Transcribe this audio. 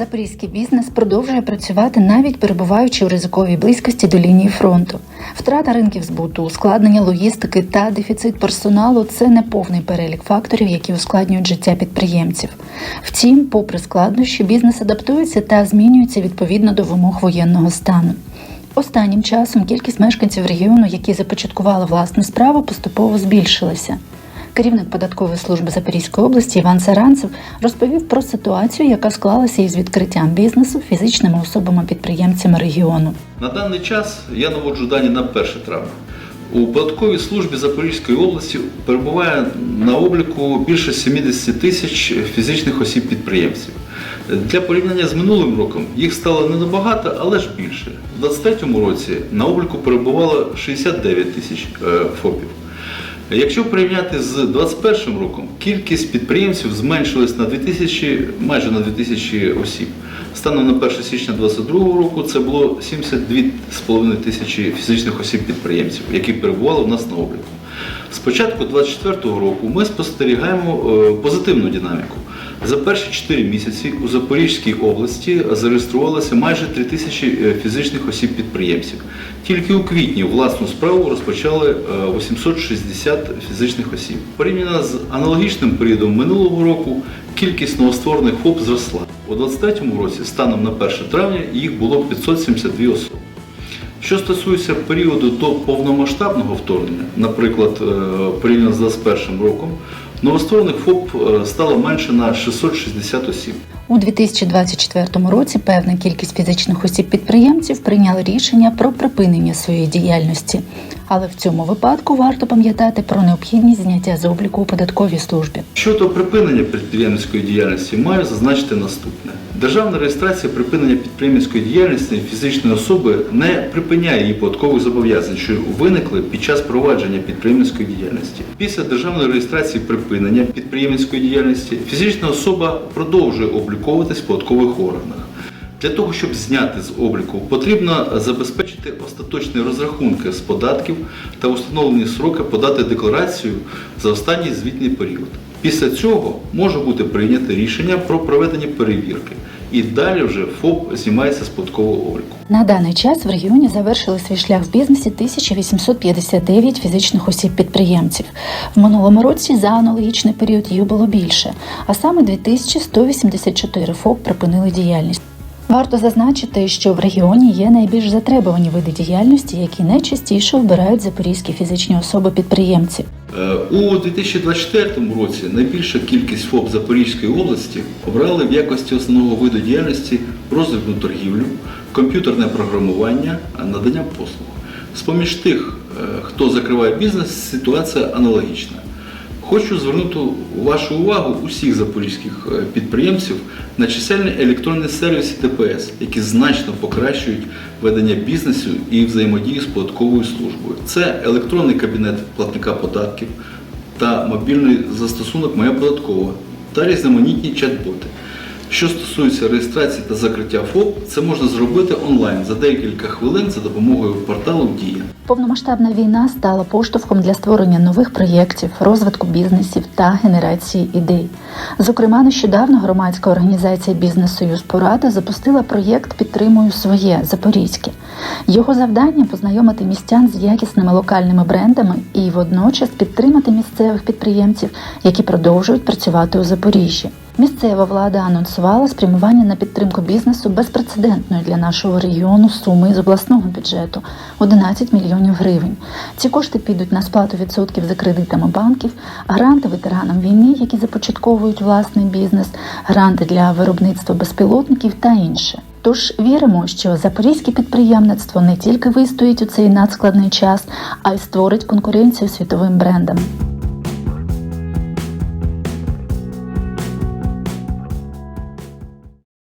Запорізький бізнес продовжує працювати навіть перебуваючи у ризиковій близькості до лінії фронту. Втрата ринків збуту, ускладнення логістики та дефіцит персоналу це не повний перелік факторів, які ускладнюють життя підприємців. Втім, попри складнощі, бізнес адаптується та змінюється відповідно до вимог воєнного стану. Останнім часом кількість мешканців регіону, які започаткували власну справу, поступово збільшилася. Керівник податкової служби Запорізької області Іван Саранцев розповів про ситуацію, яка склалася із відкриттям бізнесу фізичними особами-підприємцями регіону. На даний час я наводжу дані на 1 травня. У податковій службі Запорізької області перебуває на обліку більше 70 тисяч фізичних осіб-підприємців. Для порівняння з минулим роком їх стало не набагато, але ж більше. У 2023 році на обліку перебувало 69 тисяч е, ФОПів. Якщо порівняти з 2021 роком, кількість підприємців зменшилась на 2000, майже на 2000 осіб. Станом на 1 січня 2022 року це було 72,5 тисячі фізичних осіб-підприємців, які перебували у нас на обліку. З початку 2024 року ми спостерігаємо е, позитивну динаміку. За перші 4 місяці у Запорізькій області зареєструвалося майже 3 тисячі е, фізичних осіб-підприємців. Тільки у квітні власну справу розпочали е, 860 фізичних осіб. Порівняно з аналогічним періодом минулого року кількість новостворених ФОП зросла. У 2023 році станом на 1 травня їх було 572 особи. Що стосується періоду до повномасштабного вторгнення, наприклад, е, порівняно з 2021 роком, новостворених ФОП е, стало менше на 660 осіб. У 2024 році певна кількість фізичних осіб-підприємців прийняли рішення про припинення своєї діяльності. Але в цьому випадку варто пам'ятати про необхідність зняття з обліку у податковій службі. Щодо припинення підприємницької діяльності, маю зазначити наступне: державна реєстрація припинення підприємницької діяльності фізичної особи не припиняє її податкових зобов'язань, що виникли під час провадження підприємницької діяльності. Після державної реєстрації припинення підприємницької діяльності фізична особа продовжує обліковуватись в податкових органах. Для того, щоб зняти з обліку, потрібно забезпечити остаточні розрахунки з податків та установлені сроки подати декларацію за останній звітний період. Після цього може бути прийнято рішення про проведення перевірки, і далі вже ФОП знімається з податкового обліку. На даний час в регіоні завершили свій шлях в бізнесі 1859 фізичних осіб-підприємців. В минулому році за аналогічний період їх було більше, а саме 2184 ФОП припинили діяльність. Варто зазначити, що в регіоні є найбільш затребувані види діяльності, які найчастіше обирають запорізькі фізичні особи-підприємці. Е, У 2024 році найбільша кількість ФОП Запорізької області обрали в якості основного виду діяльності розвитку торгівлю, комп'ютерне програмування, надання послуг. З-поміж тих, е, хто закриває бізнес, ситуація аналогічна. Хочу звернути вашу увагу усіх запорізьких е, підприємців на чисельні електронні сервіси ДПС, які значно покращують ведення бізнесу і взаємодію з податковою службою. Це електронний кабінет платника податків та мобільний застосунок Моя податкова та різноманітні чат-боти. Що стосується реєстрації та закриття ФОП, це можна зробити онлайн за декілька хвилин за допомогою порталу Дія. Повномасштабна війна стала поштовхом для створення нових проєктів, розвитку бізнесів та генерації ідей. Зокрема, нещодавно громадська організація Бізнес-Союз Порада запустила проєкт Підтримую своє Запорізьке. Його завдання познайомити містян з якісними локальними брендами і водночас підтримати місцевих підприємців, які продовжують працювати у Запоріжжі. Місцева влада анонсувала спрямування на підтримку бізнесу безпрецедентної для нашого регіону суми з обласного бюджету 11 мільйонів гривень. Ці кошти підуть на сплату відсотків за кредитами банків, гранти ветеранам війни, які започатковують власний бізнес, гранти для виробництва безпілотників та інше. Тож віримо, що запорізьке підприємництво не тільки вистоїть у цей надскладний час, а й створить конкуренцію світовим брендам.